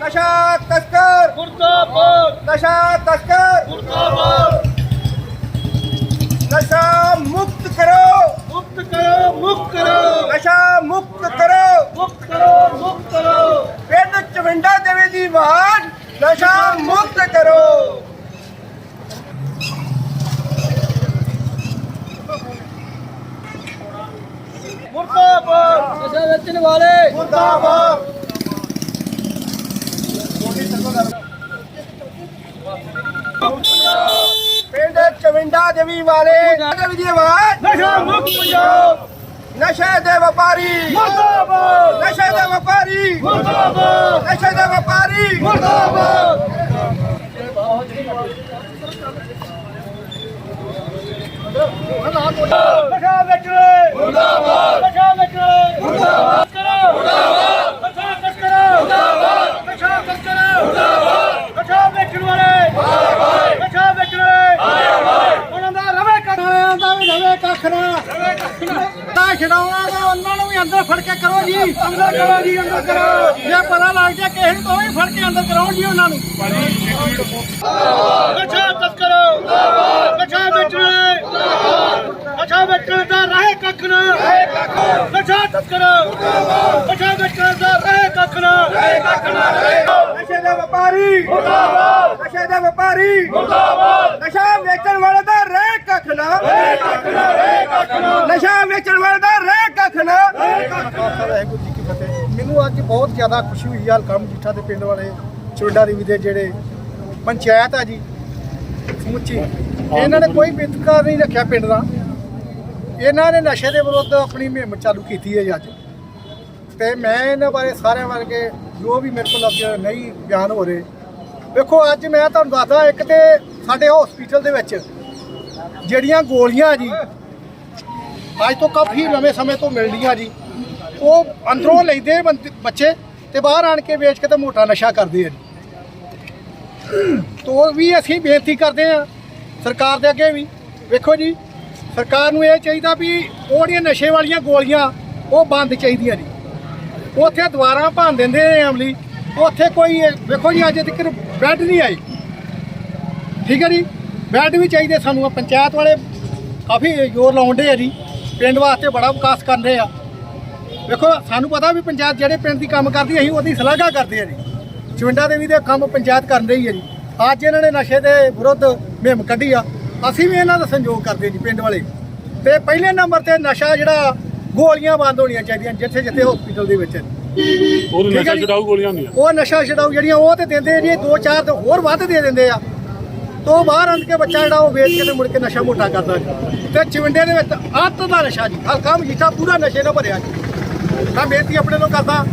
ਨਸ਼ਾ ਤਸਕਰ ਮੁਰਦਾਬਾਦ ਨਸ਼ਾ ਤਸਕਰ ਮੁਰਦਾਬਾਦ ਨਸ਼ਾ ਮੁਕਤ ਕਰੋ ਮੁਕਤ ਕਰੋ ਮੁਕਤ ਕਰੋ ਨਸ਼ਾ ਮੁਕਤ ਕਰੋ ਮੁਕਤ ਕਰੋ ਮੁਕਤ ਕਰੋ ਪਿੰਡ ਚਵਿੰਡਾ ਦੇਵੀ ਦੀ ਆਵਾਜ਼ ਨਸ਼ਾ ਮੁਕਤ ਕਰੋ ਮੁਰਦਾਬਾਦ ਨਸ਼ਾ ਵੇਚਣ ਵਾਲੇ ਮੁਰਦਾਬਾਦ ਪਿੰਡ ਦੇਵੀ ਵਾਲੇ। ਦੇਵੀ ਦੀ ਆਵਾਜ਼ ਨਸ਼ਾ ਮੁਕਤ ਪੰਜਾਬ। ਨਸ਼ੇ ਦੇ ਵਪਾਰੀ। ਮੁਰਦਾਬਾਦ। ਨਸ਼ੇ ਦੇ ਵਪਾਰੀ। ਮੁਰਦਾਬਾਦ। ਨਸ਼ੇ ਦੇ ਵਪਾਰੀ। ਮੁਰਦਾਬਾਦ। ਨਸ਼ਾ ਵੇਚਣੇ। ਮੁਰਦਾਬਾਦ। ਨਸ਼ਾ ਵੇਚਣੇ। ਮੁਰਦਾਬਾਦ ਕਰੋ ਮੁਰਦਾਬਾਦ ਨਸ਼ਾ ਤਸਕਰੋ ਮੁਰਦਾਬਾਦ ਨਸ਼ਾ ਤਸਕਰੋ ਮੁਰਦਾਬਾਦ ਨਸ਼ਾ ਵੇਚਣ ਵਾਲੇ ਮੁਰਦਾਬਾਦ ਨਸ਼ਾ ਵੇਚਣ ਵਾਲੇ ਉਹਨਾਂ ਦਾ ਰਵੇ ਕੱਖ ਵਾਲਿਆਂ ਦਾ ਵੀ ਰਵੇ ਕੱਖ ਨਾ ਰਵੇ ਕੱਖ ਨਾ ਤਾਂ ਛਡਾਉਣਾ ਵੀ ਅੰਦਰ ਫੜ ਕੇ ਕਰੋ ਜੀ। ਅੰਦਰ ਕਰੋ ਜੀ ਅੰਦਰ ਕਰੋ। ਜੇ ਪਤਾ ਲੱਗ ਜਾ ਕਿਸੇ ਨੂੰ ਤਾਂ ਵੀ ਫੜ ਕੇ ਅੰਦਰ ਕਰਾਓ ਜੀ ਉਹਨਾਂ ਨੂੰ। ਨਸ਼ਾ ਤਸਕਰੋ ਨਸ਼ਾ ਵੇਚਣੇ ਨਸ਼ਾ ਵੇਚਣ ਦਾ ਰਹੇ ਕੱਖ ਨਾ। ਨਸ਼ਾ ਤਸਕਰੋ ਨਸ਼ਾ ਵੇਚਣ ਦਾ ਰਹੇ ਕੱਖ ਨਾ। ਰਹੇ ਕੱਖ ਨਾ ਨਸ਼ੇ ਦੇ ਵਪਾਰੀ। ਮੁਰਦਾਬਾਦ ਨਸ਼ੇ ਦੇ ਵਪਾਰੀ। ਮੁਰਦਾਬਾਦ ਨਸ਼ਾ ਵੇਚਣ ਵਾਲੇ ਦਾ ਰਹਿ ਕੱਖ ਨਾ। ਰਹਿ ਕੱਖ ਨਾ ਰਹਿ ਕੱਖ ਨਾ ਨਸ਼ਾ ਵੇਚਣ ਵਾਲੇ ਦਾ ਰਹਿ ਕੱਖ ਨਾ ਵਾਹਿਗੁਰੂ ਜੀ ਕੀ ਫਤਿਹ। ਮੈਨੂੰ ਅੱਜ ਬਹੁਤ ਜ਼ਿਆਦਾ ਖੁਸ਼ੀ ਹੋਈ ਆ ਹਲਕਾ ਮਜੀਠਾ ਦੇ ਪਿੰਡ ਵਾਲੇ ਚੋਡਾ ਦੇਵੀ ਦੇ ਜਿਹੜੇ ਪੰਚਾਇਤ ਆ ਜੀ, ਸਮੁੱਚੀ। ਇਹਨਾਂ ਨੇ ਕੋਈ ਬਿਤਕਾਰ ਨਹੀਂ ਰੱਖਿਆ ਪਿੰਡ ਦਾ। ਇਹਨਾਂ ਨੇ ਨਸ਼ੇ ਦੇ ਵਿਰੁੱਧ ਆਪਣੀ ਮੁਹਿੰਮ ਚਾਲੂ ਕੀਤੀ ਹੈ ਜੀ ਅੱਜ। ਤੇ ਮੈਂ ਇਹਨਾਂ ਬਾਰੇ ਸਾਰਿਆਂ ਵਰਗੇ ਜੋ ਵੀ ਮੇਰੇ ਕੋਲ ਲਫ਼ਜ਼ ਨਹੀਂ ਬਿਆਨ ਹੋ ਰਹੇ, ਵੇਖੋ, ਅੱਜ ਮੈਂ ਤੁਹਾਨੂੰ ਦੱਸਦਾ ਇੱਕ ਤੇ ਸਾਡੇ ਹਸਪੀਟਲ ਦੇ ਵਿੱਚ ਜਿਹੜੀਆਂ ਗੋਲੀਆਂ ਜੀ, ਅੱਜ ਤੋਂ ਕਾਫੀ ਲੰਮੇ ਸਮੇਂ ਤੋਂ ਮਿਲਦੀਆਂ ਜੀ। ਉਹ ਅੰਦਰੋਂ ਲੈਂਦੇ ਬੰਦੇ- ਬੱਚੇ ਤੇ ਬਾਹਰ ਆਣ ਕੇ ਵੇਚ ਕੇ ਤੇ ਮੋਟਾ ਨਸ਼ਾ ਕਰਦੇ ਆ ਜੀ। ਤੋਂ ਵੀ ਅਸੀਂ ਬੇਨਤੀ ਕਰਦੇ ਆ, ਸਰਕਾਰ ਦੇ ਅੱਗੇ ਵੀ। ਵੇਖੋ ਜੀ, ਸਰਕਾਰ ਨੂੰ ਇਹ ਚਾਹੀਦਾ ਵੀ ਉਹ ਜਿਹੜੀਆਂ ਨਸ਼ੇ ਵਾਲੀਆਂ ਗੋਲੀਆਂ ਉਹ ਬੰਦ ਚਾਹੀਦੀਆਂ ਜੀ। ਉੱਥੇ ਦੁਬਾਰਾ ਭੰਨ ਦਿੰਦੇ ਨੇ ਅਮਲੀ। ਉੱਥੇ ਕੋਈ ਇਹ- ਵੇਖੋ ਜੀ, ਅੱਜ ਤੱਕ ਬੈੱਡ ਨਹੀਂ ਆਈ ਠੀਕ ਹੈ ਜੀ? ਬੈੱਡ ਵੀ ਚਾਹੀਦੇ ਸਾਨੂੰ, ਆਹ ਪੰਚਾਇਤ ਵਾਲੇ ਕਾਫੀ ਜ਼ੋਰ ਲਾਉਂਦੇ ਆ ਜੀ। ਪਿੰਡ ਵਾਸਤੇ ਬੜਾ ਵਿਕਾਸ ਕਰ ਰਹੇ ਆ। ਵੇਖੋ ਸਾਨੂੰ ਪਤਾ ਵੀ ਪੰਚਾਇਤ ਜਿਹੜੇ ਪਿੰਡ ਦੀ ਕੰਮ ਕਰਦੀ ਅਸੀਂ ਉਹਦੀ ਸ਼ਲਾਘਾ ਕਰਦੇ ਆ ਜੀ। ਚਵਿੰਡਾ ਦੇਵੀ ਦੇ ਕੰਮ ਪੰਚਾਇਤ ਕਰਨ ਰਹੀ ਹੈ ਜੀ। ਅੱਜ ਇਹਨਾਂ ਨੇ ਨਸ਼ੇ ਦੇ ਵਿਰੁੱਧ ਮੁਹਿੰਮ ਕੱਢੀ ਆ। ਅਸੀਂ ਵੀ ਇਹਨਾਂ ਦਾ ਸੰਯੋਗ ਕਰਦੇ ਜੀ ਪਿੰਡ ਵਾਲੇ। ਤੇ ਪਹਿਲੇ ਨੰਬਰ ਤੇ ਨਸ਼ਾ ਜਿਹੜਾ ਗੋਲੀਆਂ ਬੰਦ ਹੋਣੀਆਂ ਚਾਹੀਦੀਆਂ ਜਿੱਥੇ ਜਿੱਥੇ ਹਸਪੀਟਲ ਦੇ ਵਿੱਚ। ਉਹ ਨਸ਼ਾ। ਛਡਾਊ ਗੋਲੀਆਂ ਹੁੰਦੀਆਂ। ਉਹ ਨਸ਼ਾ ਛਡਾਊ ਜਿਹੜੀਆਂ ਉਹ ਤੇ ਦਿੰਦੇ ਜੀ ਦੋ ਚਾਰ ਤੇ ਹੋਰ ਵੱਧ ਦੇ ਦਿੰਦੇ ਆ। ਤੋਂ ਬਾਹਰ ਅੰਦ ਕੇ ਬੱਚਾ ਜਿਹੜਾ ਉਹ ਵੇਚ ਕੇ ਤੇ ਮੁੜ ਕੇ ਨਸ਼ਾ ਮੋਟਾ ਕਰਦਾ। ਤੇ ਚਵਿੰਡੇ ਦੇ ਵਿੱਚ ਅੱਤ ਦਾ ਨਸ਼ਾ ਜੀ ਹਲਕਾ ਮਜੀਠਾ ਪੂਰਾ ਨਸ਼ੇ ਨਾਲ ਭਰਿਆ ਜੀ। ਮੈਂ ਬੇਨਤੀ ਆਪਣੇ ਨੂੰ ਕਰਦਾ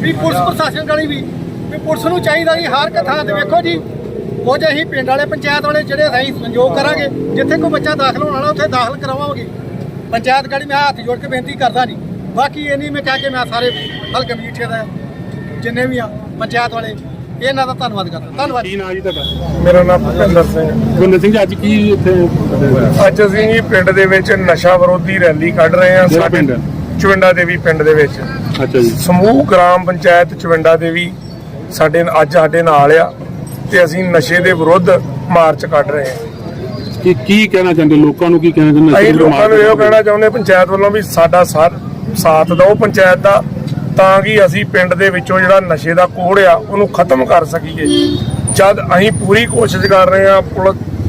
ਵੀ ਪੁਲਿਸ ਪ੍ਰਸ਼ਾਸਨ ਗਲੀ ਵੀ ਵੀ ਪੁਲਿਸ ਨੂੰ ਚਾਹੀਦਾ ਜੀ ਹਰ ਇੱਕ ਥਾਂ ਤੇ ਵੇਖੋ ਜੀ ਕੁਝ ਅਸੀਂ ਪਿੰਡ ਵਾਲੇ ਪੰਚਾਇਤ ਵਾਲੇ ਜਿਹੜੇ ਅਸੀਂ ਸੰਯੋਗ ਕਰਾਂਗੇ ਜਿੱਥੇ ਕੋਈ ਬੱਚਾ ਦਾਖਲ ਹੋਣ ਵਾਲਾ ਉੱਥੇ ਦਾਖਲ ਕਰਾਵਾਂਗੇ। ਪੰਚਾਇਤ ਗਲੀ ਮੈਂ ਹੱਥ ਜੋੜ ਕੇ ਬੇਨਤੀ ਕਰਦਾ ਜੀ। ਬਾਕੀ ਇਹ ਨਹੀਂ ਮੈਂ ਕਹਿ ਕੇ ਮੈਂ ਸਾਰੇ ਹਲਕੇ ਮਜੀਠੇ ਦਾ ਜਿੰਨੇ ਵੀ ਆ ਪੰਚਾਇਤ ਵਾਲੇ ਇਹਨਾਂ ਦਾ ਧੰਨਵਾਦ ਕਰਦਾ। ਧੰਨਵਾਦ। ਕੀ ਨਾਂ ਜੀ ਤੁਹਾਡਾ? ਮੇਰਾ ਨਾਮ ਭੁਪਿੰਦਰ ਸਿੰਘ। ਗੁਰਨੇਤ ਸਿੰਘ ਅੱਜ ਕੀ ਇੱਥੇ ਅੱਜ ਅਸੀਂ ਜੀ ਪਿੰਡ ਦੇ ਵਿੱਚ ਨਸ਼ਾ ਵਿਰੋਧੀ ਰੈਲੀ ਕੱਢ ਰਹੇ ਹਾਂ। ਪਿੰਡ? ਚਵਿੰਡਾ ਦੇਵੀ ਪਿੰਡ ਦੇ ਵਿੱਚ। ਅੱਛਾ ਜੀ। ਸਮੂਹ ਗ੍ਰਾਮ ਪੰਚਾਇਤ ਚਵਿੰਡਾ ਦੇਵੀ ਸਾਡੇ ਅੱਜ ਸਾਡੇ ਨਾਲ ਆ ਤੇ ਅਸੀਂ ਨਸ਼ੇ ਦੇ ਵਿਰੁੱਧ ਮਾਰਚ ਕੱਢ ਰਹੇ ਹਾਂ। ਕੀ ਕੀ ਕਹਿਣਾ ਚਾਹੁੰਦੇ? ਲੋਕਾਂ ਨੂੰ ਕੀ ਕਹਿਣਾ ਚਾਹੁੰਦੇ? ਅਸੀਂ ਲੋਕਾਂ ਨੂੰ ਇਹੋ ਕਹਿਣਾ ਚਾਹੁੰਦੇ ਪੰਚਾਇਤ ਵੱਲੋਂ ਵੀ ਸਾਡਾ ਸਾਥ ਦਿਓ ਪੰਚਾਇਤ ਦਾ ਤਾਂ ਕਿ ਅਸੀਂ ਪਿੰਡ ਦੇ ਵਿੱਚੋਂ ਜਿਹੜਾ ਨਸ਼ੇ ਦਾ ਕੋੜ ਆ ਉਹਨੂੰ ਖਤਮ ਕਰ ਸਕੀਏ। ਜਦ ਅਸੀਂ ਪੂਰੀ ਕੋਸ਼ਿਸ਼ ਕਰ ਰਹੇ ਹਾਂ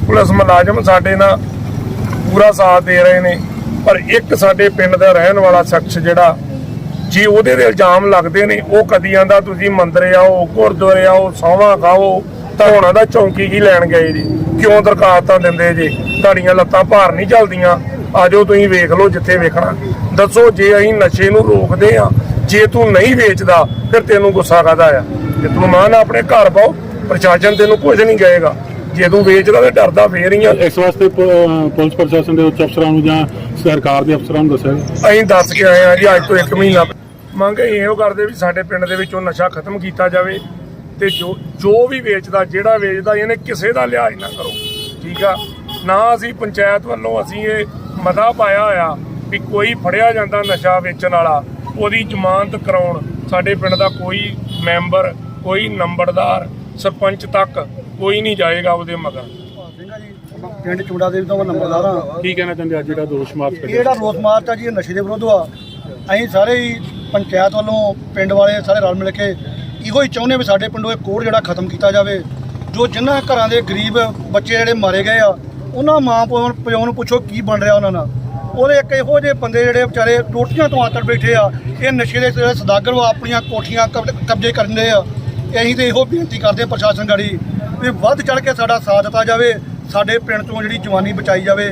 ਪੁਲਿਸ ਮੁਲਾਜ਼ਮ ਸਾਡੇ ਨਾਲ ਪੂਰਾ ਸਾਥ ਦੇ ਰਹੇ ਨੇ। ਪਰ ਇੱਕ ਸਾਡੇ ਪਿੰਡ ਦਾ ਰਹਿਣ ਵਾਲਾ ਸ਼ਖਸ ਜਿਹੜਾ, ਜੀ ਉਹਦੇ ਤੇ ਇਲਜ਼ਾਮ ਲੱਗਦੇ ਨੇ, ਉਹ ਕਦੀ ਆਂਦਾ ਤੁਸੀਂ ਮੰਦਰ ਆਓ, ਗੁਰਦੁਆਰੇ ਆਓ ਸੌਵਾ ਖਾਓ, ਤਾਂ ਉਹਨਾਂ ਦਾ ਚੌਂਕੀ ਹੀ ਲੈਣ ਗਏ ਜੀ। ਕਿਉਂ ਦਰਖਾਸਤਾਂ ਦਿੰਦੇ ਜੀ? ਤੁਹਾਡੀਆਂ ਲੱਤਾਂ ਭਾਰ ਨਹੀਂ ਚੱਲਦੀਆਂ। ਆਜੋ ਤੁਸੀਂ ਵੇਖ ਲਓ ਜਿੱਥੇ ਵੇਖਣਾ। ਦੱਸੋ ਜੇ ਅਸੀਂ ਨਸ਼ੇ ਨੂੰ ਰੋਕਦੇ ਆ ਜੇ ਤੂੰ ਨਹੀਂ ਵੇਚਦਾ, ਫਿਰ ਤੈਨੂੰ ਗੁੱਸਾ ਕਾਹਦਾ ਆ? ਜੇ ਤੂੰ ਮਾਨ ਆਪਣੇ ਘਰ ਪਾਓ, ਪ੍ਰਸ਼ਾਸਨ ਤੈਨੂੰ ਕੁਝ ਨਹੀਂ ਕਹੇਗਾ। ਜੇ ਤੂੰ ਵੇਚਦਾ ਤੇ ਡਰਦਾ ਫੇਰ ਹੀ ਆ। ਇਸ ਵਾਸਤੇ ਪੁਲਿਸ ਪ੍ਰਸ਼ਾਸਨ ਦੇ ਉੱਚ ਅਫਸਰਾਂ ਨੂੰ ਜਾਂ ਸਰਕਾਰ ਦੇ ਅਫਸਰਾਂ ਨੂੰ ਦੱਸਿਆ? ਅਸੀਂ ਦੱਸ ਕੇ ਆਏ ਆ ਜੀ ਅੱਜ ਤੋਂ 1 ਮਹੀਨਾ ਮੰਗ ਇਹੋ ਕਰਦੇ ਵੀ ਸਾਡੇ ਪਿੰਡ ਦੇ ਵਿੱਚੋਂ ਨਸ਼ਾ ਖਤਮ ਕੀਤਾ ਜਾਵੇ ਤੇ ਜੋ ਜੋ ਵੀ ਵੇਚਦਾ ਜਿਹੜਾ ਵੇਚਦਾ ਇਹਨੇ ਕਿਸੇ ਦਾ ਲਿਹਾਜ਼ ਨਾ ਕਰੋ। ਠੀਕ ਆ? ਨਾ ਅਸੀਂ ਪੰਚਾਇਤ ਵੱਲੋਂ ਅਸੀਂ ਇਹ ਮਤਾ ਪਾਇਆ ਹੋਇਆ ਵੀ ਕੋਈ ਫੜਿਆ ਜਾਂਦਾ ਨਸ਼ਾ ਵੇਚਣ ਵਾਲਾ ਉਹਦੀ ਜ਼ਮਾਨਤ ਕਰਾਉਣ। ਸਾਡੇ ਪਿੰਡ ਦਾ ਕੋਈ ਮੈਂਬਰ ਕੋਈ ਨੰਬਰਦਾਰ ਸਰਪੰਚ ਤੱਕ ਕੋਈ ਨਹੀਂ ਜਾਏਗਾ ਉਹਦੇ ਮਗਰ। ਸਿੰਘਾ ਜੀ ਪਿੰਡ ਚੂੜਾ ਦੇ ਤੋਂ ਨੰਬਰਦਾਰ ਆ ਕੀ ਕਹਿਣਾ ਚਾਹੁੰਦੇ ਅੱਜ ਜਿਹੜਾ ਦੋਸ਼ ਮਾਰਚ ਇਹ ਜਿਹੜਾ ਰੋਸ ਮਾਰਚ ਆ ਜੀ ਇਹ ਨਸ਼ੇ ਦੇ ਵਿਰੁੱਧ ਆ। ਅਸੀਂ ਸਾਰੇ ਹੀ ਪੰਚਾਇਤ ਵੱਲੋਂ ਪਿੰਡ ਵਾਲੇ ਸਾਰੇ ਰਲ ਮਿਲ ਕੇ ਇਹੋ ਹੀ ਚਾਹੁੰਦੇ ਵੀ ਸਾਡੇ ਪਿੰਡੋਂ ਇਹ ਕੋਡ ਜਿਹੜਾ ਖਤਮ ਕੀਤਾ ਜਾਵੇ। ਜੋ ਜਿਨ੍ਹਾਂ ਘਰਾਂ ਦੇ ਗਰੀਬ ਬੱਚੇ ਜਿਹੜੇ ਮਾਰੇ ਗਏ ਆ ਉਹਨਾਂ ਮਾਂ ਪਿਓ ਪਿਓ ਨੂੰ ਪੁੱਛੋ ਕੀ ਬਣ ਰਿਹਾ ਉਹਨਾਂ ਨਾਲ। ਉਹਦੇ ਇੱਕ ਇਹੋ ਜਿਹੇ ਬੰਦੇ ਜਿਹੜੇ ਵਿਚਾਰੇ ਰੋਟੀਆਂ ਤੋਂ ਆਤਰ ਬੈਠੇ ਆ ਇਹ ਨਸ਼ੇ ਦੇ ਸਦਾਗਰ ਵਾ ਆਪਣੀਆਂ ਕੋਠੀਆਂ ਕਬ- ਕਬਜ਼ੇ ਕਰਨ ਦੇ ਆ। ਅਸੀਂ ਤੇ ਇਹੋ ਬੇਨਤੀ ਕਰਦੇ ਆ ਪ੍ਰਸ਼ਾਸਨ ਗਾੜੀ ਵੀ ਵੱਧ ਚੜ ਕੇ ਸਾਡਾ ਸਾਥ ਦਿੱਤਾ ਜਾਵੇ ਸਾਡੇ ਪਿੰਡ ਤੋਂ ਜਿਹੜੀ ਜਵਾਨੀ ਬਚਾਈ ਜਾਵੇ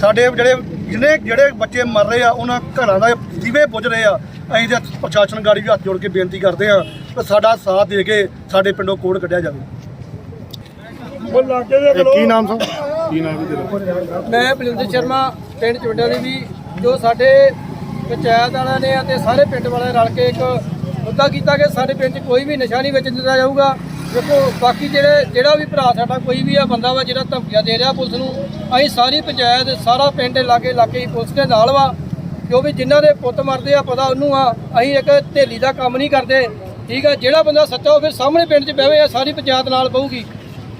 ਸਾਡੇ ਜਿਹੜੇ ਜਿਹਨੇ ਜਿਹੜੇ ਬੱਚੇ ਮਰ ਰਹੇ ਆ ਉਹਨਾਂ ਘਰਾਂ ਦਾ ਦੀਵੇ ਬੁਝ ਰਹੇ ਆ ਅਸੀਂ ਤੇ ਪ੍ਰਸ਼ਾਸਨ ਗਾੜੀ ਵੀ ਹੱਥ ਜੋੜ ਕੇ ਬੇਨਤੀ ਕਰਦੇ ਆ ਕਿ ਸਾਡਾ ਸਾਥ ਦੇ ਕੇ ਸਾਡੇ ਪਿੰਡੋਂ ਕੋਡ ਕੱਢਿਆ ਜਾਵੇ। ਕੀ ਨਾਮ ਸੋ ਕੀ ਨਾਮ ਮੈਂ ਬਲਿੰਦਰ ਸ਼ਰਮਾ ਪਿੰਡ ਚਵੱਡਾ ਦੇ ਵੀ ਜੋ ਸਾਡੇ ਪੰਚਾਇਤ ਵਾਲਿਆਂ ਨੇ ਅਤੇ ਸਾਰੇ ਪਿੰਡ ਵਾਲੇ ਰਲ ਕੇ ਇੱਕ ਮੁੱਦਾ ਕੀਤਾ ਕਿ ਸਾਡੇ ਪਿੰਡ 'ਚ ਕੋਈ ਵੀ ਨਸ਼ਾ ਨਹੀਂ ਵੇਚਣ ਦਿੱਤਾ ਜਾਊਗਾ। ਦੇਖੋ ਬਾਕੀ ਜਿਹੜੇ ਜਿਹੜਾ ਵੀ ਭਰਾ ਸਾਡਾ ਕੋਈ ਵੀ ਆ ਬੰਦਾ ਵਾ ਜਿਹੜਾ ਧਮਕੀਆਂ ਦੇ ਰਿਹਾ ਪੁਲਿਸ ਨੂੰ ਅਸੀਂ ਸਾਰੀ ਪੰਚਾਇਤ ਸਾਰਾ ਪਿੰਡ ਲਾਗੇ ਲਾਗੇ ਹੀ ਪੁਲਿਸ ਦੇ ਨਾਲ ਵਾ। ਜੋ ਵੀ ਜਿਨ੍ਹਾਂ ਦੇ ਪੁੱਤ ਮਰਦੇ ਆ ਪਤਾ ਉਹਨੂੰ ਆ। ਅਸੀਂ ਇੱਕ ਢੇਲੀ ਦਾ ਕੰਮ ਨਹੀਂ ਕਰਦੇ। ਠੀਕ ਆ ਜਿਹੜਾ ਬੰਦਾ ਸੱਚਾ ਉਹ ਫਿਰ ਸਾਹਮਣੇ ਪਿੰਡ 'ਚ ਬਹਿਵੇ ਆ ਸਾਰੀ ਪੰਚਾਇਤ ਨਾਲ ਬਹੂਗੀ।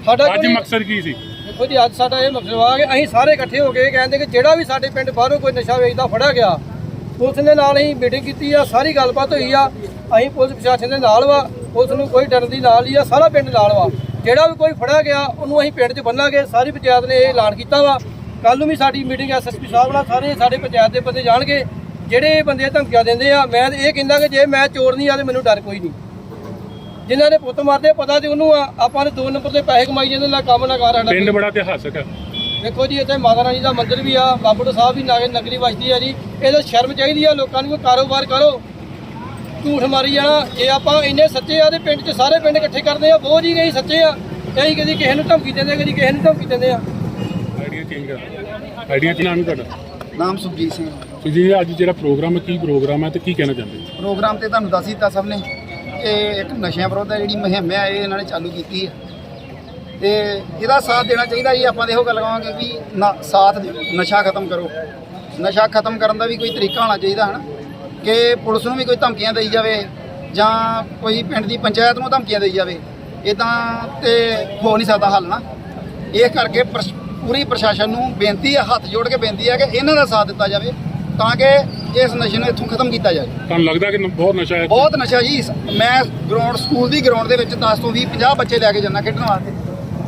ਸਾਡਾ ਅੱਜ ਮਕਸਦ ਕੀ ਸੀ? ਦੇਖੋ ਜੀ ਅੱਜ ਸਾਡਾ ਇਹ ਮਕਸਦ ਆ ਕਿ ਅਸੀਂ ਸਾਰੇ ਇਕੱਠੇ ਹੋ ਕੇ ਕਹਿੰਦੇ ਕਿ ਜਿਹੜਾ ਵੀ ਸਾਡੇ ਪਿੰਡ ਬਾਹਰੋਂ ਕੋਈ ਨਸ਼ਾ ਵੇਚਦਾ ਫੜਿਆ ਗਿਆ ਪੁਲਿਸ ਦੇ ਨਾਲ ਅਸੀਂ ਮੀਟਿੰਗ ਕੀਤੀ ਆ ਸਾਰੀ ਗੱਲਬਾਤ ਹੋਈ ਆ। ਅਸੀਂ ਪੁਲਿਸ ਪ੍ਰਸ਼ਾਸਨ ਦੇ ਨਾਲ ਵਾ ਪੁਲਿਸ ਨੂੰ ਕੋਈ ਡਰਨ ਦੀ ਨਾਲ ਹੀ ਆ ਸਾਰਾ ਪਿੰਡ ਨਾਲ ਵਾ। ਜਿਹੜਾ ਵੀ ਕੋਈ ਫੜਿਆ ਗਿਆ ਉਹਨੂੰ ਅਸੀਂ ਪਿੰਡ 'ਚ ਬੰਨਾਂਗੇ ਸਾਰੀ ਪੰਚਾਇਤ ਨੇ ਇਹ ਐਲਾਨ ਕੀਤਾ ਵਾ। ਕੱਲ ਨੂੰ ਵੀ ਸਾਡੀ ਮੀਟਿੰਗ ਐਸਐਸਪੀ ਸਾਹਿਬ ਨਾਲ ਸਾਰੇ ਸਾਡੇ ਪੰਚਾਇਤ ਦੇ ਬੰਦੇ ਜਾਣਗੇ। ਜਿਹੜੇ ਬੰਦੇ ਧਮਕੀਆਂ ਦਿੰਦੇ ਆ ਮੈਂ ਤਾਂ ਇਹ ਕਹਿੰਦਾ ਕਿ ਜੇ ਮੈਂ ਚੋਰ ਨਹੀਂ ਆ ਤੇ ਮੈਨੂੰ ਡਰ ਕੋਈ ਨਹੀਂ। ਜਿਨ੍ਹਾਂ ਨੇ ਪੁੱਤ ਮਾਰਦੇ ਪਤਾ ਤੇ ਉਹਨੂੰ ਆ ਆਪਾਂ ਨੇ ਦੋ ਨੰਬਰ ਤੇ ਪੈਸੇ ਕਮਾਈ ਜਾਂਦੇ ਨਾ ਕੰਮ ਨਾ ਕਾਰ ਸਾਡਾ ਪਿੰਡ ਬੜਾ ਇਤਿਹਾਸਕ ਹੈ ਦੇਖੋ ਜੀ ਇੱਥੇ ਮਾਤਾ ਰਾਣੀ ਦਾ ਮੰਦਿਰ ਵੀ ਆ ਬਾਬੂੜ ਸਾਹਿਬ ਵੀ ਨਾਗੇ ਨਗਰੀ ਵਸਦੀ ਆ ਜੀ। ਇਹਦਾ ਸ਼ਰਮ ਚਾਹੀਦੀ ਆ ਲੋਕਾਂ ਨੂੰ ਕਾਰੋਬਾਰ ਕਰੋ। ਝੂਠ ਮਾਰੀ ਜਾਣਾ ਜੇ ਆਪਾਂ ਇੰਨੇ ਸੱਚੇ ਆ ਤੇ ਪਿੰਡ 'ਚ ਸਾਰੇ ਪਿੰਡ ਇਕੱਠੇ ਕਰਦੇ ਆ ਬਹੁਤ ਹੀ ਗਈ ਸੱਚੇ ਆ। ਇਹੀ ਕਦੀ ਕਿਸੇ ਨੂੰ ਧਮਕੀ ਦਿੰਦੇ ਕਦੀ ਕਿਸੇ ਨੂੰ ਧਮਕੀ ਦਿੰਦੇ ਆ। ਆਈਡੀਆ ਚੇਂਜ ਕਰ ਆਈਡੀਆ ਕੀ ਨਾਮ ਤੁਹਾਡਾ। ਨਾਮ ਸੁਖਜੀਤ ਸਿੰਘ। ਜੀ ਅੱਜ ਜਿਹੜਾ ਪ੍ਰੋਗਰਾਮ ਹੈ ਕੀ ਪ੍ਰੋਗਰਾਮ ਹੈ ਤੇ ਕੀ ਕਹਿਣਾ ਚਾਹੁੰਦੇ ਹੋ? ਪ੍ਰੋਗਰਾਮ ਤੇ ਤੁਹਾਨੂੰ ਦੱਸ ਹੀ ਦਿੱਤਾ ਸਭ ਨੇ ਕਿ ਇੱਕ ਨਸ਼ਿਆਂ ਵਿਰੁੱਧ ਹੈ ਜਿਹੜੀ ਮੁਹਿੰਮ ਹੈ ਇਹ ਇਹਨਾਂ ਨੇ ਚਾਲੂ ਕੀਤੀ ਹੈ। ਤੇ ਇਹਦਾ ਸਾਥ ਦੇਣਾ ਚਾਹੀਦਾ ਜੀ ਆਪਾਂ ਦੇਖੋ ਗੱਲ ਕਹਾਂਗੇ ਵੀ ਨਾ ਸਾਥ ਦਿਓ ਨਸ਼ਾ ਖਤਮ ਕਰੋ। ਨਸ਼ਾ ਖਤਮ ਕਰਨ ਦਾ ਵੀ ਕੋਈ ਤਰੀਕਾ ਹੋਣਾ ਚਾਹੀਦਾ ਹਨ? ਕਿ ਪੁਲਿਸ ਨੂੰ ਵੀ ਕੋਈ ਧਮਕੀਆਂ ਦੇਈ ਜਾਵੇ ਜਾਂ ਕੋਈ ਪਿੰਡ ਦੀ ਪੰਚਾਇਤ ਨੂੰ ਧਮਕੀਆਂ ਦੇਈ ਜਾਵੇ ਇਦਾਂ ਤੇ ਹੋ ਨਹੀਂ ਸਕਦਾ ਹੱਲ ਨਾ। ਇਹ ਕਰਕੇ ਪੂਰੀ ਪ੍ਰਸ਼ਾਸਨ ਨੂੰ ਬੇਨਤੀ ਹੈ ਹੱਥ ਜੋੜ ਕੇ ਬੇਨਤੀ ਹੈ ਕਿ ਇਹਨਾਂ ਦਾ ਸਾਥ ਦਿੱਤਾ ਜਾਵੇ ਤਾਂ ਕਿ ਇਸ ਨਸ਼ੇ ਨੂੰ ਇੱਥੋਂ ਖਤਮ ਕੀਤਾ ਜਾਵੇ। ਤੁਹਾਨੂੰ ਲੱਗਦਾ ਕਿ ਬਹੁਤ ਨਸ਼ਾ ਹੈ ਬਹੁਤ ਨਸ਼ਾ ਜੀ। ਮੈਂ ਗਰਾਊਂਡ ਸਕੂਲ ਦੀ ਗਰਾਊਂਡ ਦੇ ਵਿੱਚ 10 ਤੋਂ 20 50 ਬੱਚੇ ਲੈ ਕੇ ਜਾਂਦਾ ਖੇਡਣ ਵਾਸਤੇ।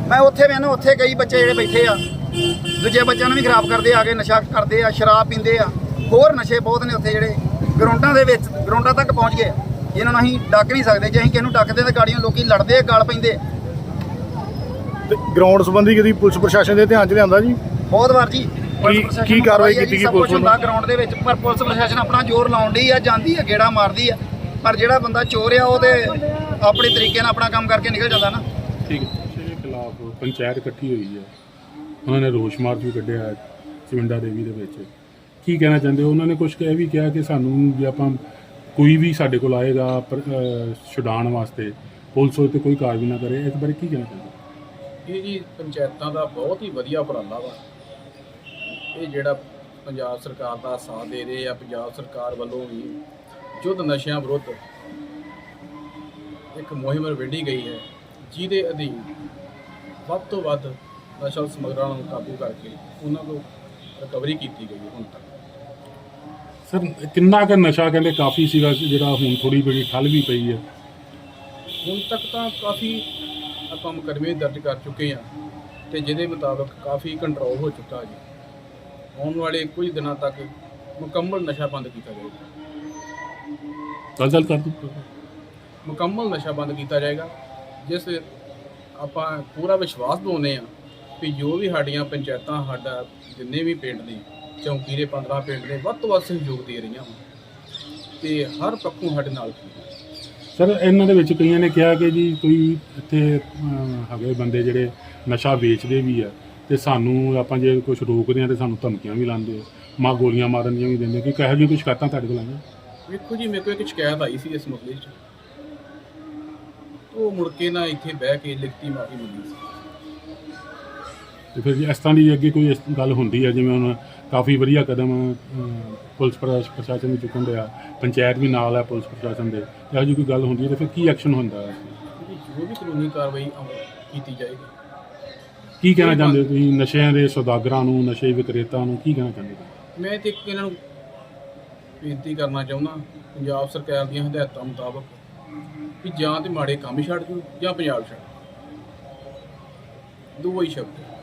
ਮੈਂ ਉੱਥੇ ਮੈਨੂੰ ਉੱਥੇ ਕਈ ਬੱਚੇ ਜਿਹੜੇ ਬੈਠੇ ਆ। ਦੂਜੇ ਬੱਚਿਆਂ ਨੂੰ ਵੀ ਖਰਾਬ ਕਰਦੇ ਆ ਕੇ ਨਸ਼ਾ ਕਰਦੇ ਆ ਸ਼ਰਾਬ ਪੀਂਦੇ ਆ। ਹੋਰ ਨਸ਼ੇ ਬਹੁਤ ਨੇ ਉੱਥੇ ਜਿਹੜੇ। ਗਰਾਊਂਡਾਂ ਦੇ ਵਿੱਚ ਗਰਾਊਂਡਾਂ ਤੱਕ ਪਹੁੰਚ ਗਏ। ਇਹਨਾਂ ਨੂੰ ਅਸੀਂ ਡੱਕ ਨਹੀਂ ਸਕਦੇ। ਜੇ ਅਸੀਂ ਕਿਸੇ ਨੂੰ ਡੱਕਦੇ ਤਾਂ ਗਾੜੀਆਂ ਲੋਕੀ ਲੜਦੇ ਆ ਗਲ ਪੈਂਦੇ। ਗਰਾਊਂਡ ਸੰਬੰਧੀ ਕਦੀ ਪੁਲਿਸ ਪ੍ਰਸ਼ਾਸਨ ਦੇ ਧਿਆਨ ਚ ਲਿਆਂਦਾ ਜੀ? ਬਹੁਤ ਵਾਰ ਜੀ। ਕੀ- ਨੂੰ ਕਾਰਵਾਈ ਕੀਤੀ ਗਈ ਪੁਲਿਸ ਹੁੰਦਾ ਗਰਾਊਂਡ ਦੇ ਵਿੱਚ ਪਰ ਪੁਲਿਸ ਪ੍ਰਸ਼ਾਸਨ ਆਪਣਾ ਜ਼ੋਰ ਲਾਉਂਦੀ ਆ ਜਾਂਦੀ ਆ ਗੇੜਾ ਮਾਰਦੀ ਆ। ਪਰ ਜਿਹੜਾ ਬੰਦਾ ਚੋਰ ਆ ਉਹ ਤੇ ਆਪਣੇ ਤਰੀਕੇ ਨਾਲ ਆਪਣਾ ਕੰਮ ਕਰਕੇ ਨਿਕਲ ਜਾਂਦਾ ਨਾ। ਠੀਕ ਹੈ। ਦੇ ਖਿਲਾਫ ਪੰਚਾਇਤ ਇਕੱਠੀ ਹੋਈ ਹੈ ਉਹਨਾਂ ਨੇ ਰੋਸ਼ ਮਾਰਚ ਵੀ ਕੱਢਿਆ ਚਵਿੰਡਾ ਦੇਵੀ ਦੇ ਵਿੱਚ। ਕੀ ਕਹਿਣਾ ਚਾਹੁੰਦੇ ਹੋ? ਉਹਨਾਂ ਨੇ ਕੁਝ ਇਹ ਵੀ ਕਿਹਾ ਕਿ ਸਾਨੂੰ ਜੇ ਆਪਾਂ ਕੋਈ ਵੀ ਸਾਡੇ ਕੋਲ ਆਏਗਾ ਪਰ- ਅਹ, ਛੁਡਾਉਣ ਵਾਸਤੇ, ਪੁਲਿਸ ਉਹ ਤੇ ਕੋਈ ਕਾਰਵਾਈ ਨਾ ਕਰੇ, ਇਸ ਬਾਰੇ ਕੀ ਕਹਿਣਾ ਚਾਹੁੰਦੇ ਹੋ? ਇਹ ਜੀ ਪੰਚਾਇਤਾਂ ਦਾ ਬਹੁਤ ਹੀ ਵਧੀਆ ਉਪਰਾਲਾ ਵਾ। ਇਹ ਜਿਹੜਾ ਪੰਜਾਬ ਸਰਕਾਰ ਦਾ ਸਾਥ ਦੇ ਰਹੇ ਆ, ਪੰਜਾਬ ਸਰਕਾਰ ਵੱਲੋਂ ਵੀ ਯੁੱਧ ਨਸ਼ਿਆਂ ਵਿਰੁੱਧ ਇੱਕ ਮੁਹਿੰਮ ਵਿੱਢੀ ਗਈ ਹੈ, ਜਿਹਦੇ ਅਧੀਨ ਵੱਧ ਤੋਂ ਵੱਧ ਨਸ਼ਾ ਸਮਗਰਾਂ ਨੂੰ ਕਾਬੂ ਕਰਕੇ ਉਹਨਾਂ ਤੋਂ ਰਿਕਵਰੀ ਕੀਤੀ ਗਈ ਹੈ ਹੁਣ ਤੱਕ। ਸਰ ਕਿੰਨਾ ਕੁ ਨਸ਼ਾ ਕਹਿੰਦੇ ਕਾਫੀ ਸੀਗਾ ਜਿਹੜਾ ਹੁਣ ਥੋੜੀ ਬੜੀ ਠੱਲ ਵੀ ਪਈ ਹੈ। ਹੁਣ ਤੱਕ ਤਾਂ ਕਾਫੀ ਆਪਾਂ ਮੁਕੱਦਮੇ ਦਰਜ ਕਰ ਚੁੱਕੇ ਹਾਂ ਤੇ ਜਿਹਦੇ ਮੁਤਾਬਕ ਕਾਫੀ ਕੰਟਰੋਲ ਹੋ ਚੁੱਕਾ ਜੀ। ਆਉਣ ਵਾਲੇ ਕੁਝ ਦਿਨਾਂ ਤੱਕ ਮੁਕੰਮਲ ਨਸ਼ਾ ਬੰਦ ਕੀਤਾ ਜਾਏਗਾ। ਗੱਲ ਕਰ ਦਿੱਤੀ। ਮੁਕੰਮਲ ਨਸ਼ਾ ਬੰਦ ਕੀਤਾ ਜਾਏਗਾ ਜਿਸ ਆਪਾਂ ਪੂਰਾ ਵਿਸ਼ਵਾਸ ਦਿਵਾਉਂਦੇ ਆ ਕਿ ਜੋ ਵੀ ਸਾਡੀਆਂ ਪੰਚਾਇਤਾਂ ਸਾਡਾ ਜਿੰਨੇ ਵੀ ਪਿੰਡ ਨੇ ਚੌਂਕੀ ਦੇ 15 ਪਿੰਡ ਨੇ ਵੱਧ ਤੋਂ ਵੱਧ ਸਹਿਯੋਗ ਦੇ ਰਹੀਆਂ ਹਨ ਤੇ ਹਰ ਪੱਖੋਂ ਸਾਡੇ ਨਾਲ। ਸਰ ਇਹਨਾਂ ਦੇ ਵਿੱਚ ਕਈਆਂ ਨੇ ਕਿਹਾ ਕਿ ਜੀ ਕੋਈ ਇੱਥੇ ਅਮ, ਹੈਗੇ ਬੰਦੇ ਜਿਹੜੇ ਨਸ਼ਾ ਵੇਚਦੇ ਵੀ ਆ ਤੇ ਸਾਨੂੰ ਆਪਾਂ ਜੇ ਕੁਝ ਰੋਕਦੇ ਆ ਤੇ ਸਾਨੂੰ ਧਮਕੀਆਂ ਵੀ ਲਾਉਂਦੇ ਆ। ਮਾਂ ਗੋਲੀਆਂ ਮਾਰਨ ਦੀਆਂ ਵੀ ਦਿੰਦੇ ਕਿ ਕਿਹੋ ਜਿਹੀ ਕੁਝ ਸ਼ਿਕਾਇਤਾਂ ਤੁਹਾਡੇ ਕੋਲ ਆਈਆਂ? ਵੇਖੋ ਜੀ ਮੇਰੇ ਕੋਲ ਇੱਕ ਸ਼ਿਕਾਇਤ ਆਈ ਸੀ ਇਸ ਮਸਲੇ 'ਚ। ਉਹ ਮੁੜ ਕੇ ਨਾ ਇੱਥੇ ਬਹਿ ਕੇ ਲਿਖਤੀ ਮਾਫੀ ਮੰਗੀ ਸੀ। ਤੇ ਫਿਰ ਜੇ ਇਸ ਤਰ੍ਹਾਂ ਦੀ ਅੱਗੇ ਕੋਈ ਇਸ ਗੱਲ ਹੁੰਦੀ ਹੈ ਜਿਵੇਂ ਹੁਣ ਕਾਫੀ ਵਧੀਆ ਕਦਮ ਪੁਲਿਸ ਪ੍ਰਸ਼ਾ- ਪ੍ਰਸ਼ਾਸਨ ਵੀ ਚੁੱਕਣ ਦੇ ਆ ਪੰਚਾਇਤ ਵੀ ਨਾਲ ਹੈ ਪੁਲਿਸ ਪ੍ਰਸ਼ਾਸਨ ਦੇ ਇਹੋ ਜਿਹੀ ਕੋਈ ਗੱਲ ਹੁੰਦੀ ਹੈ ਤੇ ਫਿਰ ਕੀ ਐਕਸ਼ਨ ਹੁੰਦਾ? ਹੈ ਜੋ ਵੀ ਕਾਨੂੰਨੀ ਕਾਰਵਾਈ ਅਮਲ ਕੀਤੀ ਜਾਏਗੀ। ਕੀ ਕਹਿਣਾ ਚਾਹੁੰਦੇ ਹੋ ਤੁਸੀਂ? ਨਸ਼ਿਆਂ ਦੇ ਸੌਦਾਗਰਾਂ ਨੂੰ ਨਸ਼ੇ ਵਿਕਰੇਤਾ ਨੂੰ ਕੀ ਕਹਿਣਾ ਚਾਹੁੰਦੇ ਹੋ? ਮੈਂ ਤੇ ਇੱਕ ਇਹਨਾਂ ਨੂੰ ਬੇਨਤੀ ਕਰਨਾ ਚਾਹੁੰਦਾ ਪੰਜਾਬ ਸਰਕਾਰ ਦੀਆਂ ਹਦਾਇਤਾਂ ਮੁਤਾਬਕ ਕਿ ਜਾਂ ਤੇ ਮਾੜੇ ਕੰਮ ਹੀ ਛੱਡ ਦਿਓ ਜਾਂ ਪੰਜਾਬ ਛੱਡ ਦਿਓ। ਦੋ ਹੀ ਸ਼ਬਦ।